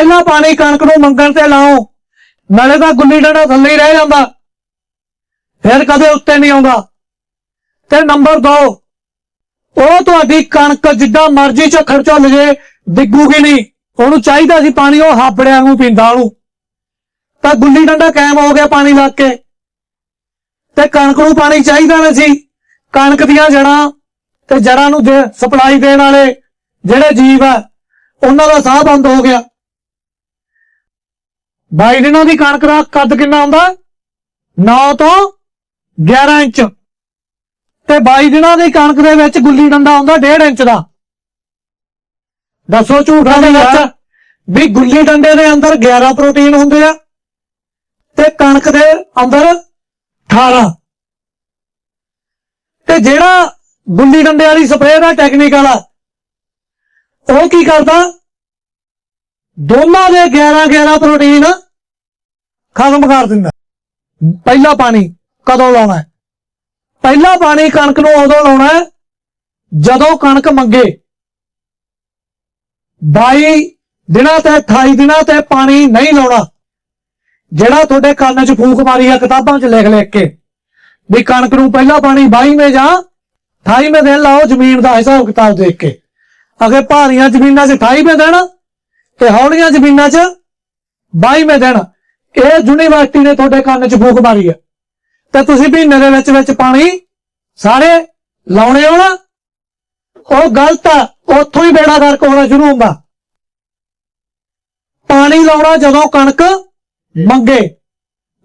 ਪਹਿਲਾਂ ਪਾਣੀ ਕਣਕ ਨੂੰ ਮੰਗਣ ਤੇ ਲਾਓ ਨਾਲੇ ਤਾਂ ਗੁੱਲੀ ਡੰਡਾ ਥੱਲੇ ਹੀ ਰਹਿ ਜਾਂਦਾ। ਫਿਰ ਕਦੇ ਉੱਤੇ ਨਹੀਂ ਆਉਂਦਾ। ਤੇ ਨੰਬਰ 2 ਉਹ ਤੁਹਾਡੀ ਕਣਕ ਜਿੱਦਾਂ ਮਰਜ਼ੀ ਝੱਖੜ ਝੁੱਲ ਜੇ, ਡਿੱਗੂਗੀ ਨਹੀਂ। ਉਹਨੂੰ ਚਾਹੀਦਾ ਸੀ ਪਾਣੀ, ਉਹ ਹਾਬੜਿਆਂ ਨੂੰ ਪੀਂਦਾ ਉਹਨੂੰ। ਤਾਂ ਗੁੱਲੀ ਡੰਡਾ ਕਾਇਮ ਹੋ ਗਿਆ ਪਾਣੀ ਲੱਗ ਕੇ। ਤੇ ਕਣਕ ਨੂੰ ਪਾਣੀ ਚਾਹੀਦਾ ਨਹੀਂ ਸੀ। ਕਣਕ ਦੀਆਂ ਜੜਾਂ ਤੇ ਜੜਾਂ ਨੂੰ ਸਪਲਾਈ ਦੇਣ ਵਾਲੇ ਜਿਹੜੇ ਜੀਵ ਆ, ਉਹਨਾਂ ਦਾ ਸਾਹ ਬੰਦ ਹੋ ਗਿਆ। ਬਾਈ ਦਿਨਾਂ ਦੀ ਕਣਕ ਦਾ ਕੱਦ ਕਿੰਨਾ ਹੁੰਦਾ? 9 ਤੋਂ 11 ਇੰਚ। ਤੇ 22 ਦਿਨਾਂ ਦੀ ਕਣਕ ਦੇ ਵਿੱਚ ਗੁੱਲੀ ਡੰਡਾ ਹੁੰਦਾ 1.5 ਇੰਚ ਦਾ। ਦੱਸੋ ਝੂਠਾ ਦੇ ਵਿੱਚ ਵੀ ਗੁੱਲੀ ਡੰਡੇ ਦੇ ਅੰਦਰ 11 ਪ੍ਰੋਟੀਨ ਹੁੰਦੇ ਆ ਤੇ ਕਣਕ ਦੇ ਅੰਦਰ 18 ਤੇ ਜਿਹੜਾ ਗੁੱਲੀ ਡੰਡੇ ਵਾਲੀ ਸਪਰੇਅ ਦਾ ਟੈਕਨੀਕਲ ਆ ਉਹ ਕੀ ਕਰਦਾ? ਦੋਨਾਂ ਦੇ 11 11 ਪ੍ਰੋਟੀਨ ਖਤਮ ਕਰ ਦਿੰਦਾ। ਪਹਿਲਾ ਪਾਣੀ ਕਦੋਂ ਲਾਉਣਾ ਹੈ? ਪਹਿਲਾ ਪਾਣੀ ਕਣਕ ਨੂੰ ਉਦੋਂ ਲਾਉਣਾ ਹੈ ਜਦੋਂ ਕਣਕ ਮੰਗੇ। 22 ਦਿਨਾਂ ਤੇ 28 ਦਿਨਾਂ ਤੇ ਪਾਣੀ ਨਹੀਂ ਲਾਉਣਾ। ਜਿਹੜਾ ਤੁਹਾਡੇ ਕੰਨ 'ਚ ਫੂਕ ਮਾਰੀ ਆ ਕਿਤਾਬਾਂ 'ਚ ਲਿਖ ਲਿਖ ਕੇ ਵੀ ਕਣਕ ਨੂੰ ਪਹਿਲਾ ਪਾਣੀ 22ਵੇਂ ਜਾਂ 28ਵੇਂ ਦਿਨ ਲਾਓ, ਜ਼ਮੀਨ ਦਾ ਹਿਸਾਬ ਕਿਤਾਬ ਦੇਖ ਕੇ। ਅਗੇ ਭਾਰੀਆਂ ਜ਼ਮੀਨਾਂ 'ਚ 28ਵੇਂ ਦਿਨ ਤੇ ਹੌਲੀਆਂ ਜ਼ਮੀਨਾਂ 'ਚ 22ਵੇਂ ਦਿਨ ਇਹ ਯੂਨੀਵਰਸਿਟੀ ਨੇ ਤੁਹਾਡੇ ਕੰਨ 'ਚ ਫੂਕ ਮਾਰੀ ਆ। ਤੇ ਤੁਸੀਂ ਮਹੀਨੇ ਦੇ ਵਿੱਚ ਵਿੱਚ ਪਾਣੀ ਸਾਰੇ ਲਾਉਣੇ ਹੋ ਨਾ? ਉਹ ਗਲਤ ਆ। ਉੱਥੋਂ ਹੀ ਬੇੜਾ ਗਰਕ ਹੋਣਾ ਸ਼ੁਰੂ ਹੁੰਦਾ। ਪਾਣੀ ਲਾਉਣਾ ਜਦੋਂ ਕਣਕ ਮੰਗੇ।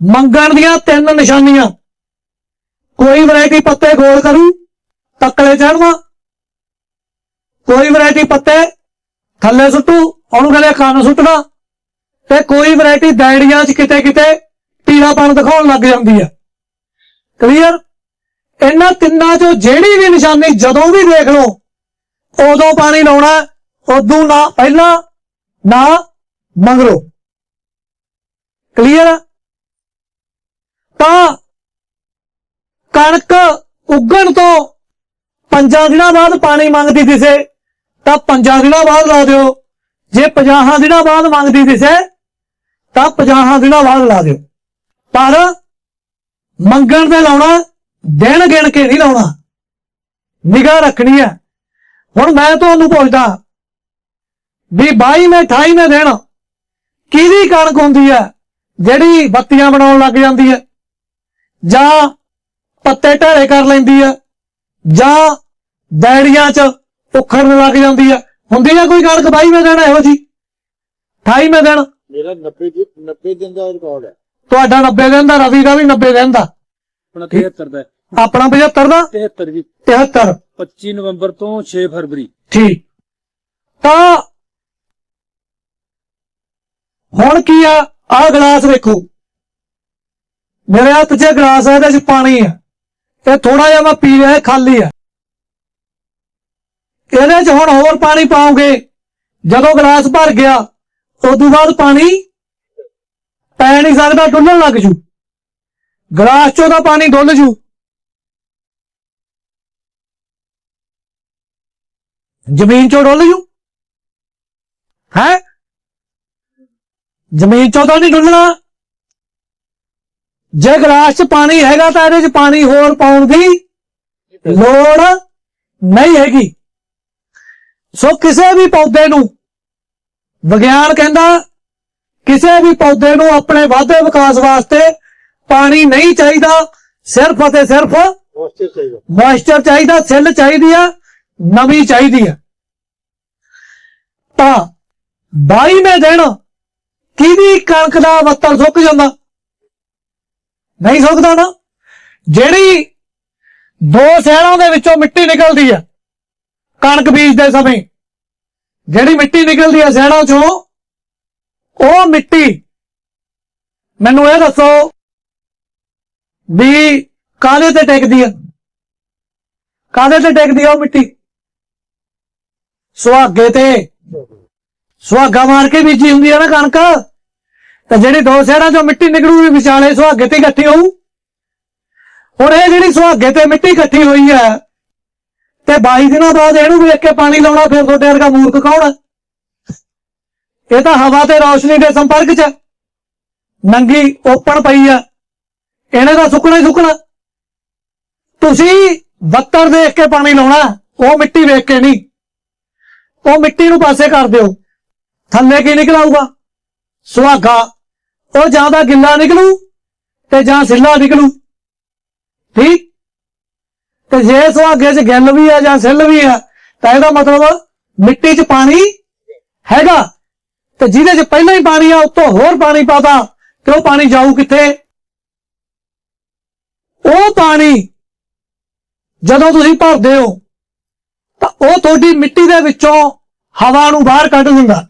ਮੰਗਣ ਦੀਆਂ ਤਿੰਨ ਨਿਸ਼ਾਨੀਆਂ। ਕੋਈ ਵੈਰਾਈਟੀ ਪੱਤੇ ਗੋਲ ਕਰੂ, ਤੱਕਲੇ ਚੜਵਾ ਕੋਈ ਵੈਰਾਈਟੀ ਪੱਤੇ ਥੱਲੇ ਸੁੱਟੂ, ਉਹਨੂੰ ਕਹਿੰਦੇ ਕੰਨ ਸੁੱਟਣਾ। ਤੇ ਕੋਈ ਵੈਰਾਈਟੀ ਡੈੜੀਆਂ 'ਚ ਕਿਤੇ ਕਿਤੇ ਪੀਲਾਪਣ ਦਿਖਾਉਣ ਲੱਗ ਜਾਂਦੀ ਹੈ ਕਲੀਅਰ ਇਹਨਾਂ ਤਿੰਨਾਂ 'ਚੋਂ ਜਿਹੜੀ ਵੀ ਨਿਸ਼ਾਨੀ ਜਦੋਂ ਵੀ ਦੇਖ ਲਓ, ਉਦੋਂ ਪਾਣੀ ਲਾਉਣਾ, ਉਦੋਂ ਨਾ ਪਹਿਲਾਂ, ਨਾ ਮੰਗਰੋ। ਕਲੀਅਰ ਤਾਂ ਕਣਕ ਉੱਗਣ ਤੋਂ ਪੰਜਾਂ ਦਿਨਾਂ ਬਾਅਦ ਪਾਣੀ ਮੰਗਦੀ ਦਿਸੇ ਤਾਂ ਪੰਜਾਂ ਦਿਨਾਂ ਬਾਅਦ ਲਾ ਦਿਓ। ਜੇ 50 ਦਿਨਾਂ ਬਾਅਦ ਮੰਗਦੀ ਦਿਸੇ ਤਾਂ 50 ਦਿਨਾਂ ਬਾਅਦ ਲਾ ਦਿਓ। ਪਰ ਮੰਗਣ ਤੇ ਲਾਉਣਾ, ਦਿਨ ਗਿਣ ਕੇ ਨਹੀਂ ਲਾਉਣਾ। ਨਿਗਾਹ ਰੱਖਣੀ ਹੈ। ਹੁਣ ਮੈਂ ਤੁਹਾਨੂੰ ਪੁੱਛਦਾ ਵੀ 22ਵੇਂ 28ਵੇਂ ਦਿਨ ਕਿਹਦੀ ਕਣਕ ਹੁੰਦੀ ਹੈ, ਜਿਹੜੀ ਬੱਤੀਆਂ ਬਣਾਉਣ ਲੱਗ ਜਾਂਦੀ ਹੈ? ਜਾਂ ਪੱਤੇ ਢੇਲੇ ਕਰ ਲੈਂਦੀ ਹੈ? ਜਾਂ ਡੈੜੀਆਂ 'ਚ ਉਖੜਨ ਲੱਗ ਜਾਂਦੀ ਹੈ? ਹੁੰਦੀ ਹੈ ਕੋਈ ਕਣਕ? 22ਵੇਂ ਦਿਨ ਇਹੋ ਜੀ 28ਵੇਂ ਦਿਨ ਮੇਰਾ 90 ਦੀ 90 ਦਿਨ ਦਾ ਰਿਕਾਰਡ ਹੈ। ਤੁਹਾਡਾ 90 ਦਿਨ ਦਾ ਰਵੀ ਦਾ ਵੀ 90 ਦਿਨ ਦਾ। ਆਪਣਾ 73 ਦਾ ਹੈ। ਆਪਣਾ 75 ਦਾ? 73 ਜੀ। 73 25 ਨਵੰਬਰ ਤੋਂ 6 ਫਰਵਰੀ। ਠੀਕ। ਤਾਂ ਹੁਣ ਕੀ ਆ? ਆਹ ਗਲਾਸ ਵੇਖੋ। ਮੇਰੇ ਹੱਥ 'ਚ ਗਲਾਸ ਹੈ ਇਹਦੇ 'ਚ ਪਾਣੀ ਹੈ। ਇਹ ਥੋੜਾ ਜਿਹਾ ਮੈਂ ਪੀ ਰਿਹਾ ਇਹ ਖਾਲੀ ਹੈ। ਇਹਦੇ 'ਚ ਹੁਣ ਹੋਰ ਪਾਣੀ ਪਾਉਂਗੇ। ਜਦੋਂ ਗਲਾਸ ਭਰ ਗਿਆ ਉਦੋਂ ਬਾਅਦ ਪਾਣੀ ਪੈ ਨਹੀਂ ਸਕਦਾ, ਡੁੱਲਣ ਲੱਗ ਜੂ। ਗਲਾਸ 'ਚੋਂ ਦਾ ਪਾਣੀ ਡੁੱਲ ਜੂ। ਜ਼ਮੀਨ 'ਚੋਂ ਡੁੱਲ ਜੂ। ਹੈ? ਜ਼ਮੀਨ 'ਚੋਂ ਤਾਂ ਨਹੀਂ ਡੁੱਲਣਾ। ਜੇ ਗਲਾਸ 'ਚ ਪਾਣੀ ਹੈਗਾ ਤਾਂ ਇਹਦੇ 'ਚ ਪਾਣੀ ਹੋਰ ਪਾਉਣ ਦੀ ਲੋੜ ਨਹੀਂ ਹੈਗੀ। ਸੋ ਕਿਸੇ ਵੀ ਪੌਦੇ ਨੂੰ ਵਿਗਿਆਨ ਕਹਿੰਦਾ ਕਿਸੇ ਵੀ ਪੌਦੇ ਨੂੰ ਆਪਣੇ ਵਾਧੇ ਵਿਕਾਸ ਵਾਸਤੇ ਪਾਣੀ ਨਹੀਂ ਚਾਹੀਦਾ ਸਿਰਫ ਅਤੇ ਸਿਰਫ ਵਾਸਤੇ ਚਾਹੀਦਾ। ਮੋਇਸਚਰ ਚਾਹੀਦਾ ਸੈੱਲ ਚਾਹੀਦੀ ਆ ਨਵੀਂ ਚਾਹੀਦੀ ਆ। ਤਾਂ 22ਵੇਂ ਦਿਨ ਕਿਹਦੀ ਕਣਕ ਦਾ ਵੱਤਰ ਸੁੱਕ ਜਾਂਦਾ? ਨਹੀਂ ਸੁੱਕਦਾ ਨਾ। ਜਿਹੜੀ ਦੋ ਸਹਿਰਾਂ ਦੇ ਵਿੱਚੋਂ ਮਿੱਟੀ ਨਿਕਲਦੀ ਆ ਕਣਕ ਬੀਜਦੇ ਸਮੇਂ। ਜਿਹੜੀ ਮਿੱਟੀ ਨਿਕਲਦੀ ਹੈ ਸਹਿਣਾ ਚੋਂ, ਉਹ ਮਿੱਟੀ। ਮੈਨੂੰ ਇਹ ਦੱਸੋ ਵੀ ਕਾਹਦੇ ਤੇ ਟਿਕਦੀ ਆ? ਕਾਹਦੇ ਤੇ ਟਿਕਦੀ ਆ ਉਹ ਮਿੱਟੀ? ਸੁਹਾਗੇ ਤੇ। ਸੁਹਾਗਾ ਮਾਰ ਕੇ ਬੀਜੀ ਹੁੰਦੀ ਆ ਨਾ ਕਣਕ। ਤੇ ਜਿਹੜੀ ਦੋ ਸਹਿਣਾ ਚੋਂ ਮਿੱਟੀ ਨਿਕਲੂਗੀ ਵਿਚਾਲੇ ਸੁਹਾਗੇ ਤੇ ਇਕੱਠੀ ਹੋਊ। ਹੁਣ ਇਹ ਜਿਹੜੀ ਸੁਹਾਗੇ ਤੇ ਮਿੱਟੀ ਇਕੱਠੀ ਹੋਈ ਹੈ ਤੇ 22 ਦਿਨਾਂ ਬਾਅਦ ਇਹਨੂੰ ਵੇਖ ਕੇ ਪਾਣੀ ਲਾਉਣਾ, ਫਿਰ ਤੁਹਾਡੇ ਵਰਗਾ ਮੂਰਖ ਕੌਣ ਇਹ ਤਾਂ ਹਵਾ ਤੇ ਰੌਸ਼ਨੀ ਦੇ ਸੰਪਰਕ 'ਚ ਨੰਗੀ ਓਪਨ ਪਈ ਆ ਇਹਨੇ ਤਾਂ ਸੁੱਕਣਾ ਹੀ ਸੁੱਕਣਾ। ਤੁਸੀਂ ਬੱਤਰ ਦੇਖ ਕੇ ਪਾਣੀ ਲਾਉਣਾ, ਉਹ ਮਿੱਟੀ ਵੇਖ ਕੇ ਨਹੀਂ। ਉਹ ਮਿੱਟੀ ਨੂੰ ਪਾਸੇ ਕਰ ਦਿਓ। ਥੱਲੇ ਕੀ ਨਿਕਲ ਆਊਗਾ ਸੁਹਾਗਾ। ਉਹ ਜਾਂ ਤਾਂ ਗਿੱਲਾ ਨਿਕਲੂ ਤੇ ਜਾਂ ਸਿੱਲਾ ਨਿਕਲੂ। ਠੀਕ? ਤੇ ਜੇ ਸੁਹਾਗੇ 'ਚ ਗਿੱਲ ਵੀ ਆ ਜਾਂ ਸਿੱਲ ਵੀ ਆ, ਤਾਂ ਇਹਦਾ ਮਤਲਬ ਮਿੱਟੀ 'ਚ ਪਾਣੀ ਹੈਗਾ। ਤੇ ਜਿਹਦੇ 'ਚ ਪਹਿਲਾਂ ਹੀ ਪਾਣੀ ਆ, ਉੱਤੋਂ ਹੋਰ ਪਾਣੀ ਪਾਤਾ, ਤੇ ਉਹ ਪਾਣੀ ਜਾਊ ਕਿੱਥੇ? ਉਹ ਪਾਣੀ ਜਦੋਂ ਤੁਸੀਂ ਭਰਦੇ ਹੋ, ਤਾਂ ਉਹ ਤੁਹਾਡੀ ਮਿੱਟੀ ਦੇ ਵਿੱਚੋਂ ਹਵਾ ਨੂੰ ਬਾਹਰ ਕੱਢ ਦਿੰਦਾ।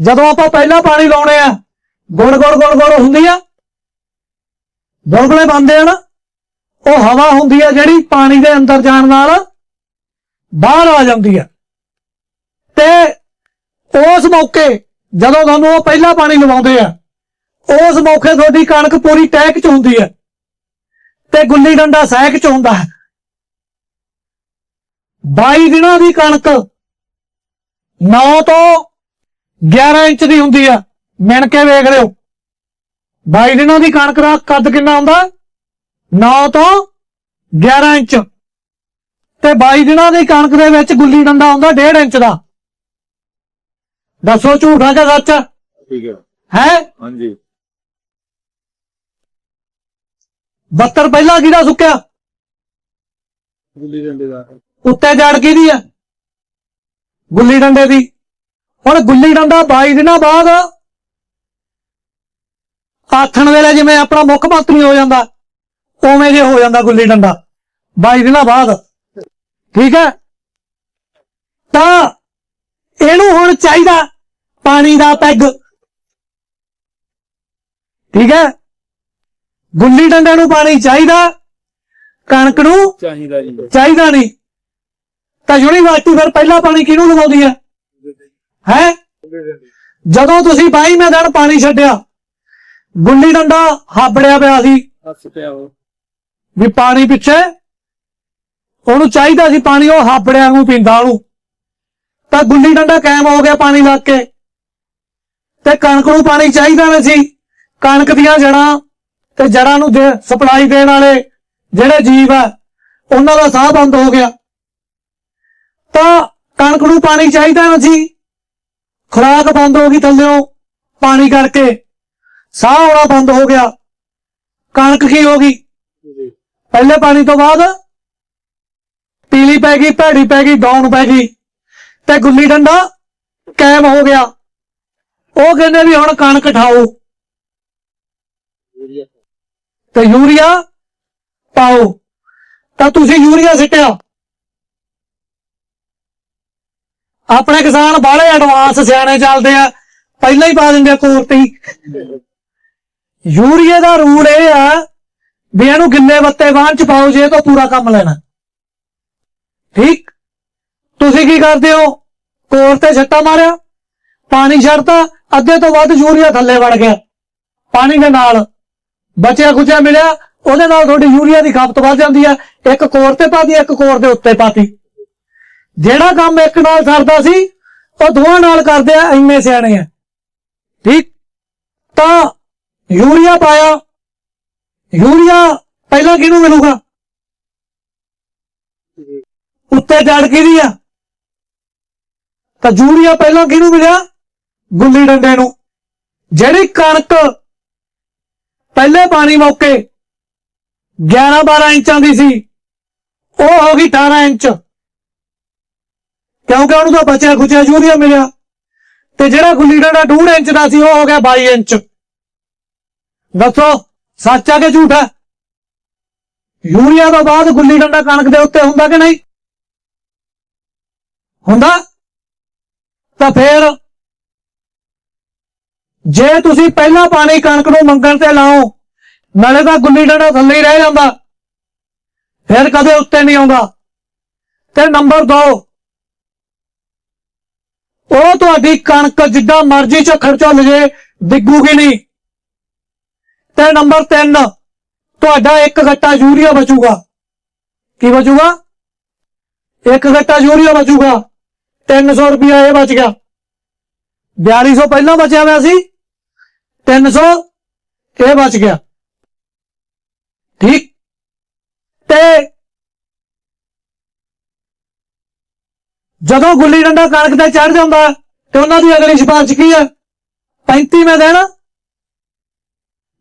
ਜਦੋਂ ਆਪਾਂ ਪਹਿਲਾਂ ਪਾਣੀ ਲਾਉਣੇ ਆ, ਗੁੜ ਗੁੜ ਗੁੜ ਗੁੜ ਹੁੰਦੀ ਆ। ਗੁਲਗੁਲੇ ਬੰਦੇ ਆ ਨਾ। ਉਹ ਹਵਾ ਹੁੰਦੀ ਹੈ ਜਿਹੜੀ ਪਾਣੀ ਦੇ ਅੰਦਰ ਜਾਣ ਨਾਲ ਬਾਹਰ ਆ ਜਾਂਦੀ ਹੈ ਤੇ ਉਸ ਮੌਕੇ ਜਦੋਂ ਤੁਹਾਨੂੰ ਉਹ ਪਹਿਲਾ ਪਾਣੀ ਲਵਾਉਂਦੇ ਆ, ਉਸ ਮੌਕੇ ਤੁਹਾਡੀ ਕਣਕ ਪੂਰੀ ਟਹਿਕ ਚ ਹੁੰਦੀ ਹੈ ਤੇ ਗੁੱਲੀ ਡੰਡਾ ਸਹਿਕ ਚ ਹੁੰਦਾ ਹੈ। 22 ਦਿਨਾਂ ਦੀ ਕਣਕ 9 ਤੋਂ 11 ਇੰਚ ਦੀ ਹੁੰਦੀ ਆ। ਮਿਣ ਕੇ ਵੇਖ ਲਿਓ। 22 ਦਿਨਾਂ ਦੀ ਕਣਕ ਦਾ ਕੱਦ ਕਿੰਨਾ ਹੁੰਦਾ? 9 ਤੋਂ 11 ਇੰਚ। ਤੇ 22 ਦਿਨਾਂ ਦੀ ਕਣਕ ਦੇ ਵਿੱਚ ਗੁੱਲੀ ਡੰਡਾ ਹੁੰਦਾ 1.5 ਇੰਚ ਦਾ। ਦੱਸੋ ਝੂਠਾ ਕਿ ਸੱਚ? ਠੀਕ ਹੈ ਹੈ? ਹਾਂਜੀ। 72 ਪਹਿਲਾਂ ਕਿਹਦਾ ਸੁੱਕਿਆ? ਗੁੱਲੀ ਡੰਡੇ ਦਾ। ਉੱਤੇ ਜੜ ਕਿਹਦੀ ਆ? ਗੁੱਲੀ ਡੰਡੇ ਦੀ। ਹੁਣ ਗੁੱਲੀ ਡੰਡਾ 22 ਦਿਨਾਂ ਬਾਅਦ ਆਥਣ ਵੇਲੇ ਜਿਵੇਂ ਆਪਣਾ ਮੁੱਖ ਮੰਤਰੀ ਹੋ ਜਾਂਦਾ। ਉਵੇਂ ਜੇ ਹੋ ਜਾਂਦਾ ਗੁੱਲੀ ਡੰਡਾ 22 ਦਿਨਾਂ ਬਾਅਦ। ਠੀਕ ਹੈ? ਤਾਂ ਇਹਨੂੰ ਹੁਣ ਚਾਹੀਦਾ ਪਾਣੀ ਦਾ ਪੈਗ। ਠੀਕ ਹੈ? ਗੁੱਲੀ ਡੰਡੇ ਨੂੰ ਪਾਣੀ ਚਾਹੀਦਾ ਕਣਕ ਨੂੰ ਚਾਹੀਦਾ ਜੀ। ਚਾਹੀਦਾ ਨਹੀਂ। ਤਾਂ ਯੂਨੀਵਰਸਿਟੀ ਫਿਰ ਪਹਿਲਾ ਪਾਣੀ ਕਿਹਨੂੰ ਲਗਾਉਂਦੀ ਹੈ? ਹੈ? ਜਦੋਂ ਤੁਸੀਂ 22ਵੇਂ ਦਿਨ ਪਾਣੀ ਛੱਡਿਆ ਗੁੱਲੀ ਡੰਡਾ ਹਾਬੜਿਆ ਪਿਆ ਸੀ। ਹੱਸ ਪਿਆ ਉਹ। ਵੀ ਪਾਣੀ ਪਿੱਛੇ। ਉਹਨੂੰ ਚਾਹੀਦਾ ਸੀ ਪਾਣੀ, ਉਹ ਹਾਫੜਿਆਂ ਨੂੰ ਪੀਂਦਾ ਉਹਨੂੰ। ਤਾਂ ਗੁੱਲੀ ਡੰਡਾ ਕਾਇਮ ਹੋ ਗਿਆ ਪਾਣੀ ਲੱਗ ਕੇ। ਤੇ ਕਣਕ ਨੂੰ ਪਾਣੀ ਚਾਹੀਦਾ ਨਾ ਸੀ। ਕਣਕ ਦੀਆਂ ਜੜਾਂ ਤੇ ਜੜਾਂ ਨੂੰ ਦੇ ਸਪਲਾਈ ਦੇਣ ਵਾਲੇ ਜਿਹੜੇ ਜੀਵ ਆ, ਉਹਨਾਂ ਦਾ ਸਾਹ ਬੰਦ ਹੋ ਗਿਆ। ਤਾਂ ਕਣਕ ਨੂੰ ਪਾਣੀ ਚਾਹੀਦਾ ਨਾ ਸੀ। ਖੁਰਾਕ ਬੰਦ ਹੋ ਗਈ ਥੱਲਿਓਂ ਪਾਣੀ ਕਰਕੇ। ਸਾਹ ਆਉਣਾ ਬੰਦ ਹੋ ਗਿਆ। ਕਣਕ ਕੀ ਹੋ ਗਈ? ਪਹਿਲੇ ਪਾਣੀ ਤੋਂ ਬਾਅਦ ਪੀਲੀ ਪੈ ਗਈ, ਭੈੜੀ ਪੈ ਗਈ, ਡਾਊਨ ਪੈ ਗਈ। ਤੇ ਗੁੱਲੀ ਡੰਡਾ ਕਾਇਮ ਹੋ ਗਿਆ। ਉਹ ਕਹਿੰਦੇ ਵੀ ਹੁਣ ਕਣਕ ਠਾਓ ਤੇ ਯੂਰੀਆ ਪਾਓ। ਤਾਂ ਤੁਸੀਂ ਯੂਰੀਆ ਸਿੱਟਿਆ। ਆਪਣੇ ਕਿਸਾਨ ਬਾਹਲੇ ਐਡਵਾਂਸ ਸਿਆਣੇ ਚੱਲਦੇ ਆ। ਪਹਿਲਾਂ ਹੀ ਪਾ ਦਿੰਦੇ ਆ ਕੋਰ ਤੇ ਯੂਰੀਏ ਦਾ ਰੂਲ ਇਹ ਆ ਵੀ ਇਹਨੂੰ ਗਿੱਲੇ ਬੱਤੇ ਬਾਹਰ ਚ ਪਾਓ ਜੇ ਤਾਂ ਪੂਰਾ ਕੰਮ ਲੈਣਾ। ਠੀਕ? ਤੁਸੀਂ ਕੀ ਕਰਦੇ ਹੋ? ਕੋਰ ਤੇ ਛੱਟਾ ਮਾਰਿਆ। ਪਾਣੀ ਛੱਡਤਾ, ਅੱਧੇ ਤੋਂ ਵੱਧ ਯੂਰੀਆ ਥੱਲੇ ਵੜ ਗਿਆ। ਪਾਣੀ ਦੇ ਨਾਲ ਬਚਿਆ ਖੁਚਿਆ ਮਿਲਿਆ, ਉਹਦੇ ਨਾਲ ਤੁਹਾਡੀ ਯੂਰੀਆ ਦੀ ਖਪਤ ਵੱਧ ਜਾਂਦੀ ਹੈ। ਇੱਕ ਕੋਰ ਤੇ ਪਾਤੀ, ਇੱਕ ਕੋਰ ਦੇ ਉੱਤੇ ਪਾਤੀ। ਜਿਹੜਾ ਕੰਮ ਇੱਕ ਨਾਲ ਸਰਦਾ ਸੀ, ਉਹ ਦੋਵਾਂ ਨਾਲ ਕਰਦੇ ਆ, ਇੰਨੇ ਸਿਆਣੇ ਆ। ਠੀਕ? ਤਾਂ ਯੂਰੀਆ ਪਾਇਆ ਯੂਰੀਆ ਪਹਿਲਾਂ ਕਿਹਨੂੰ ਮਿਲੂਗਾ? ਉੱਤੇ ਜੜ ਕਿਹਦੀ ਆ? ਤਾਂ ਯੂਰੀਆ ਪਹਿਲਾਂ ਕਿਹਨੂੰ ਮਿਲਿਆ? ਗੁੱਲੀ ਡੰਡੇ ਨੂੰ। ਜਿਹੜੀ ਕਣਕ ਪਹਿਲੇ ਪਾਣੀ ਮੌਕੇ 11 12 ਇੰਚਾਂ ਦੀ ਸੀ, ਉਹ ਹੋ ਗਈ 18 ਇੰਚ। ਕਿਉਂਕਿ ਉਹਨੂੰ ਤਾਂ ਬਚਿਆ ਖੁਚਿਆ ਯੂਰੀਆ ਮਿਲਿਆ। ਤੇ ਜਿਹੜਾ ਗੁੱਲੀ ਡੰਡਾ 2 ਇੰਚ ਦਾ ਸੀ, ਉਹ ਹੋ ਗਿਆ 22 ਇੰਚ। ਦੱਸੋ। ਸੱਚ ਆ ਕਿ ਝੂਠ ਹੈ ਯੂਰੀਆ ਤੋਂ ਬਾਅਦ ਗੁੱਲੀ ਡੰਡਾ ਕਣਕ ਦੇ ਉੱਤੇ ਹੁੰਦਾ ਕਿ ਨਹੀਂ? ਹੁੰਦਾ? ਤਾਂ ਫੇਰ ਜੇ ਤੁਸੀਂ ਪਹਿਲਾਂ ਪਾਣੀ ਕਣਕ ਨੂੰ ਮੰਗਣ ਤੇ ਲਾਓ, ਨਾਲੇ ਤਾਂ ਗੁੱਲੀ ਡੰਡਾ ਥੱਲੇ ਹੀ ਰਹਿ ਜਾਂਦਾ। ਫਿਰ ਕਦੇ ਉੱਤੇ ਨਹੀਂ ਆਉਂਦਾ। ਤੇ ਨੰਬਰ 2 ਉਹ ਤੁਹਾਡੀ ਕਣਕ ਜਿੱਦਾਂ ਮਰਜ਼ੀ ਝੱਖੜ ਝੁੱਲ ਜੇ ਡਿੱਗੂਗੀ ਨਹੀਂ। ਤੇ ਨੰਬਰ 3 ਤੁਹਾਡਾ ਇੱਕ ਗੱਟਾ ਯੂਰੀਆ ਬਚੂਗਾ। ਕੀ ਬਚੂਗਾ? ਇੱਕ ਗੱਟਾ ਯੂਰੀਆ ਬਚੂਗਾ। 300 ਰੁਪਇਆ ਇਹ ਬਚ ਗਿਆ। 4200 ਪਹਿਲਾਂ ਬਚਿਆ ਹੋਇਆ ਸੀ। 300 ਇਹ ਬਚ ਗਿਆ। ਠੀਕ? ਤੇ ਜਦੋਂ ਗੁੱਲੀ ਡੰਡਾ ਕਣਕ ਤੇ ਚੜ ਜਾਂਦਾ ਤੇ ਉਹਨਾਂ ਦੀ ਅਗਲੀ ਸਿਫਾਰਿਸ਼ ਕੀ ਹੈ? 35ਵੇਂ ਦਿਨ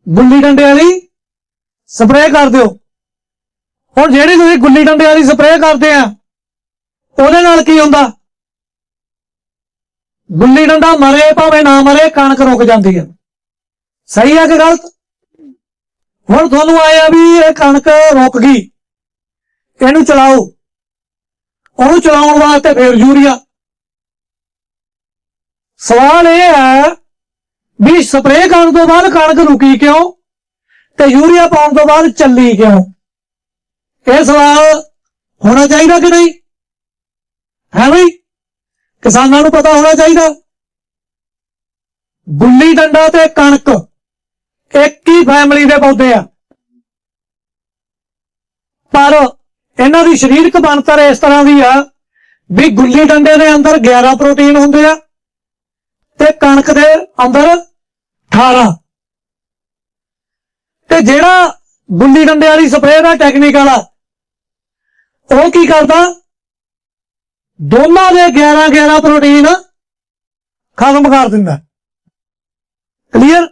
ਗੁੱਲੀ ਡੰਡੇ ਵਾਲੀ ਸਪਰੇਅ ਕਰ ਦਿਓ। ਹੁਣ ਜਿਹੜੀ ਤੁਸੀਂ ਗੁੱਲੀ ਡੰਡੇ ਵਾਲੀ ਸਪਰੇਅ ਕਰਦੇ ਆ, ਉਹਦੇ ਨਾਲ ਕੀ ਹੁੰਦਾ? ਗੁੱਲੀ ਡੰਡਾ ਮਰੇ ਭਾਵੇਂ ਨਾ ਮਰੇ, ਕਣਕ ਰੁਕ ਜਾਂਦੀ ਹੈ ਸਹੀ ਹੈ ਕਿ ਗਲਤ? ਹੁਣ ਤੁਹਾਨੂੰ ਆਇਆ ਵੀ ਇਹ ਕਣਕ ਰੁਕ ਗਈ। ਇਹਨੂੰ ਚਲਾਓ। ਉਹਨੂੰ ਚਲਾਉਣ ਵਾਸਤੇ ਫੇਰ ਯੂਰੀਆ। ਸਵਾਲ ਇਹ ਹੈ ਵੀ ਸਪਰੇਅ ਕਰਨ ਤੋਂ ਬਾਅਦ ਕਣਕ ਰੁਕੀ ਕਿਉਂ? ਤੇ ਯੂਰੀਆ ਪਾਉਣ ਤੋਂ ਬਾਅਦ ਚੱਲੀ ਕਿਉਂ? ਇਹ ਸਵਾਲ ਹੋਣਾ ਚਾਹੀਦਾ ਕਿ ਨਹੀਂ? ਹੈ ਬਈ? ਕਿਸਾਨਾਂ ਨੂੰ ਪਤਾ ਹੋਣਾ ਚਾਹੀਦਾ। ਗੁੱਲੀ ਡੰਡਾ ਤੇ ਕਣਕ ਇੱਕ ਹੀ ਫੈਮਿਲੀ ਦੇ ਪੌਦੇ ਆ। ਪਰ ਇਹਨਾਂ ਦੀ ਸਰੀਰਕ ਬਣਤਰ ਇਸ ਤਰ੍ਹਾਂ ਦੀ ਆ ਵੀ ਗੁੱਲੀ ਡੰਡੇ ਦੇ ਅੰਦਰ 11 ਪ੍ਰੋਟੀਨ ਹੁੰਦੇ ਆ। ਤੇ ਕਣਕ ਦੇ ਅੰਦਰ 18 ਤੇ ਜਿਹੜਾ ਗੁੱਲੀ ਡੰਡੇ ਵਾਲੀ ਸਪਰੇਅ ਦਾ ਟੈਕਨੀਕਲ ਆ ਉਹ ਕੀ ਕਰਦਾ? ਦੋਨਾਂ ਦੇ 11 11 ਪ੍ਰੋਟੀਨ ਖਤਮ ਕਰ ਦਿੰਦਾ। ਕਲੀਅਰ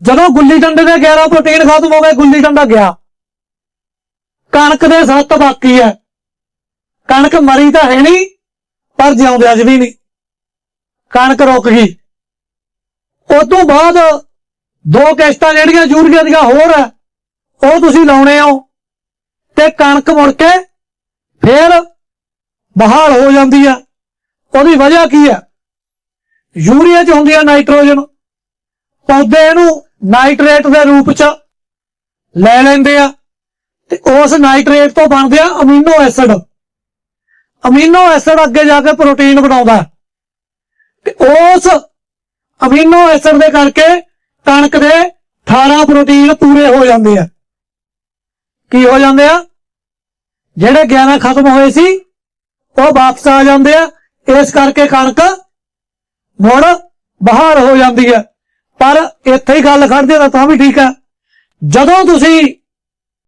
ਜਦੋਂ ਗੁੱਲੀ ਡੰਡੇ ਦੇ 11 ਪ੍ਰੋਟੀਨ ਖਤਮ ਹੋ ਗਏ, ਗੁੱਲੀ ਡੰਡਾ ਗਿਆ। ਕਣਕ ਦੇ 7 ਬਾਕੀ ਹੈ। ਕਣਕ ਮਰੀ ਤਾਂ ਹੈ ਨਹੀਂ, ਪਰ ਜਿਉਂਦੇ ਅੱਜ ਵੀ ਨਹੀਂ। ਕਣਕ ਰੁਕ ਗਈ। ਉਸ ਤੋਂ ਬਾਅਦ ਦੋ ਕਿਸ਼ਤਾਂ ਜਿਹੜੀਆਂ ਯੂਰੀਆ ਦੀਆਂ ਹੋਰ ਹੈ ਉਹ ਤੁਸੀਂ ਲਾਉਣੇ ਹੋ ਤੇ ਕਣਕ ਮੁੜ ਕੇ ਫੇਰ ਬਹਾਲ ਹੋ ਜਾਂਦੀ ਆ। ਉਹਦੀ ਵਜ੍ਹਾ ਕੀ ਹੈ ਯੂਰੀਆ ਚ ਹੁੰਦੀ ਆ ਨਾਈਟ੍ਰੋਜਨ। ਪੌਦੇ ਇਹਨੂੰ ਨਾਈਟ੍ਰੇਟ ਦੇ ਰੂਪ ਚ ਲੈ ਲੈਂਦੇ ਆ। ਤੇ ਉਸ ਨਾਈਟ੍ਰੇਟ ਤੋਂ ਬਣਦੇ ਆ ਅਮੀਨੋ ਐਸਿਡ। ਅਮੀਨੋ ਐਸਿਡ ਅੱਗੇ ਜਾ ਕੇ ਪ੍ਰੋਟੀਨ ਬਣਾਉਂਦਾ। ਤੇ ਉਸ ਅਮੀਨੋ ਐਸਿਡ ਦੇ ਕਰਕੇ ਕਣਕ ਦੇ 18 ਪ੍ਰੋਟੀਨ ਪੂਰੇ ਹੋ ਜਾਂਦੇ ਆ। ਕੀ ਹੋ ਜਾਂਦੇ ਆ? ਜਿਹੜੇ 11 ਖਤਮ ਹੋਏ ਸੀ, ਉਹ ਵਾਪਸ ਆ ਜਾਂਦੇ ਆ। ਇਸ ਕਰਕੇ ਕਣਕ ਮੁੜ ਬਾਹਰ ਹੋ ਜਾਂਦੀ ਹੈ ਪਰ ਇੱਥੇ ਹੀ ਗੱਲ ਖੜਦੇ ਤਾਂ ਵੀ ਠੀਕ ਹੈ ਜਦੋਂ ਤੁਸੀਂ